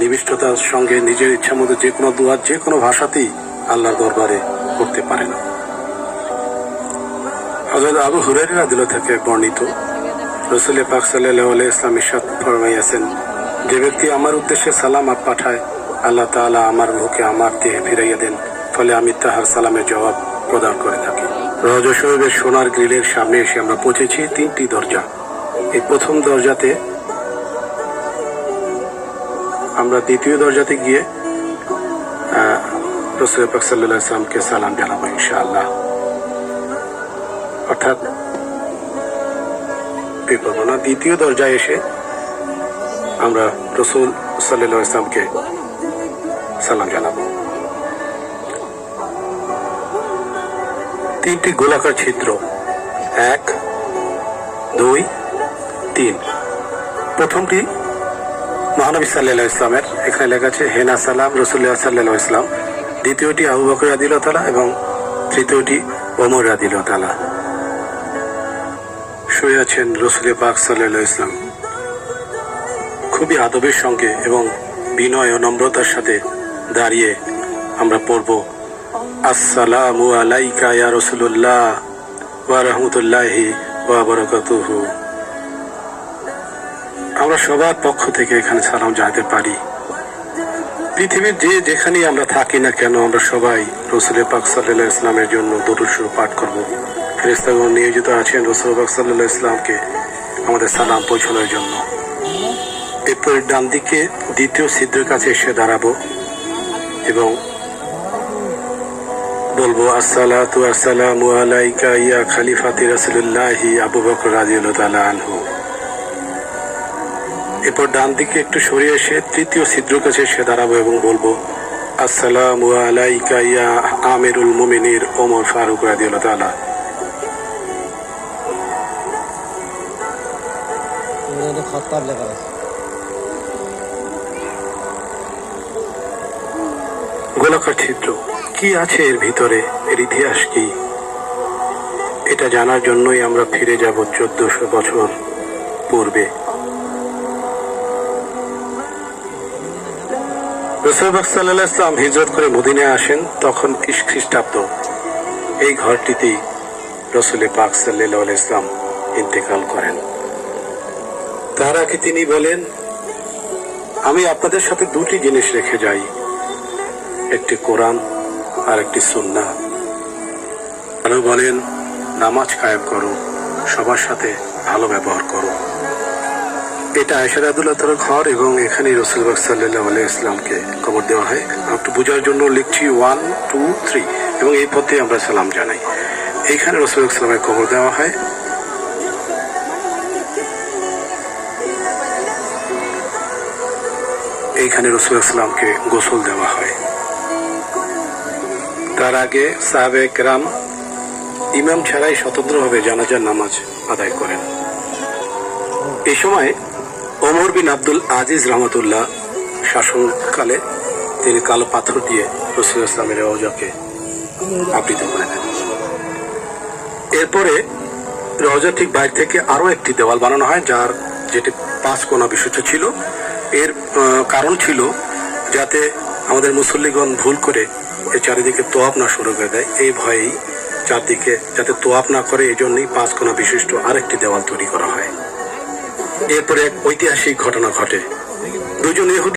নিবিষ্টতার সঙ্গে নিজের ইচ্ছা মতো যে কোনো দোয়া যে কোনো ভাষাতেই আল্লাহর দরবারে করতে পারে না। হজরত আবু হুরাইরা দিল থেকে বর্ণিত, রসুল পাক সাল্লাহ আলাই ইসলাম ইসাদ ফরমাইয়াছেন, যে ব্যক্তি আমার উদ্দেশ্যে সালাম আপ পাঠায়, আল্লাহ তাআলা আমার মুখে আমার দেহে ফিরাইয়া দেন, ফলে আমি তাহার সালামের জবাব প্রদান করে থাকি। রজ শরীফের সোনার গ্রিলের সামনে এসে আমরা পৌঁছেছি তিনটি দরজা। এই প্রথম দরজাতে আমরা দ্বিতীয় দরজাতে গিয়ে রসুল পাক সাল্লাহ ইসলামকে সালাম জানাব ইনশাআল্লাহ। অর্থাৎ কি করব না দ্বিতীয় দরজায় এসে আমরা রসুল সাল্লাহ ইসলামকে সালাম জানাব। তিনটি গোলাকার ছিদ্র, এক, দুই, তিন। প্রথমটি মহানবী সাল্লাহ ইসলামের এখানে লেখা আছে হেনা সালাম রসুল্লাহ সাল্লাহ ইসলাম দ্বিতীয়টি আবু বকর আদিল তালা এবং তৃতীয়টি ওমর আদিল তালা শুয়ে আছেন রসুল পাক সাল্লাহ ইসলাম খুবই আদবের সঙ্গে এবং বিনয় ও নম্রতার সাথে দাঁড়িয়ে আমরা পড়ব, আসসালামু আলাইকা ইয়া রসুল্লাহ ওয়া রহমতুল্লাহি ওয়া বারাকাতুহু। আমরা সবার পক্ষ থেকে এখানে সালাম জানাতে পারি। পৃথিবীর যে যেখানেই আমরা থাকি না কেন, আমরা সবাই রসুল পাক সাল্লাহ ইসলামের জন্য দরুসু পাঠ করব। ফেরেস্তাগণ নিয়োজিত আছেন রসুল পাক সাল্লাহ ইসলামকে আমাদের সালাম পৌঁছানোর জন্য। এরপরে ডান দিকে দ্বিতীয় ছিদ্রের কাছে এসে দাঁড়াবো এবং বলব, আসসালাতু আসসালামু আলাইকা ইয়া খালিফাতি রাসূলুল্লাহি আবু বকর রাদিয়াল্লাহু তাআলা আনহু। এরপর ডান দিকে একটু সরিয়ে এসে তৃতীয় ছিদ্র কাছে এসে দাঁড়াবো এবং বলব আসসালামু আলাইকা ইয়া আমিরুল মুমিনির ওমর ফারুক রাদিয়াল্লাহু তাআলা। এখানে খত্তাব লেখা আছে। গোলাকার ছিদ্র কি আছে এর ভিতরে? এর ইতিহাস কি? এটা জানার জন্যই আমরা ফিরে যাব চোদ্দশো বছর পূর্বে। রসুলবাক সাল্লাহ ইসলাম হিজরত করে মদিনায় আসেন, তখন খ্রিস খ্রিস্টাব্দ। এই ঘরটিতেই রসুলে পাক সাল্লাহ ইসলাম ইন্তেকাল করেন। তার আগে তিনি বলেন, আমি আপনাদের সাথে দুটি জিনিস রেখে যাই। একটি কোরআন আর একটি সুন্না আরও বলেন, নামাজ কায়েম করো, সবার সাথে ভালো ব্যবহার করো। এটা আয়সারাদুল্লাহ তার ঘর এবং এখানে রসুলবাগ সাল্লাহ আলাই ইসলামকে কবর দেওয়া হয়। একটু বোঝার জন্য লিখছি ওয়ান, টু, থ্রি এবং এই পথে আমরা সালাম জানাই। এইখানে রসুল ইসলামের কবর দেওয়া হয়। এইখানে রসুল ইসলামকে গোসল দেওয়া হয়। তার আগে সাহাবে কেরাম ইমাম ছাড়াই স্বতন্ত্রভাবে জানাজার নামাজ আদায় করেন। এই সময় ওমর বিন আব্দুল আজিজ রহমতুল্লাহ শাসনকালে তিনি কালো পাথর দিয়ে রসুল ইসলামের রওজাকে আবৃত করে দেন। এরপরে রওজা ঠিক বাইরে থেকে আরও একটি দেওয়াল বানানো হয়, যার যেটি পাঁচ কোনা বিশিষ্ট ছিল। এর কারণ ছিল যাতে আমাদের মুসল্লিগণ ভুল করে এর চারিদিকে তোয়াপ না শুরু করে দেয়। এই ভয়েই চারদিকে যাতে তোয়াপ না করে এই জন্যই পাঁচ কোনা বিশিষ্ট আরেকটি দেওয়াল তৈরি করা হয়। এরপরে এক ঐতিহাসিক ঘটনা ঘটে। দুজন ইহুদি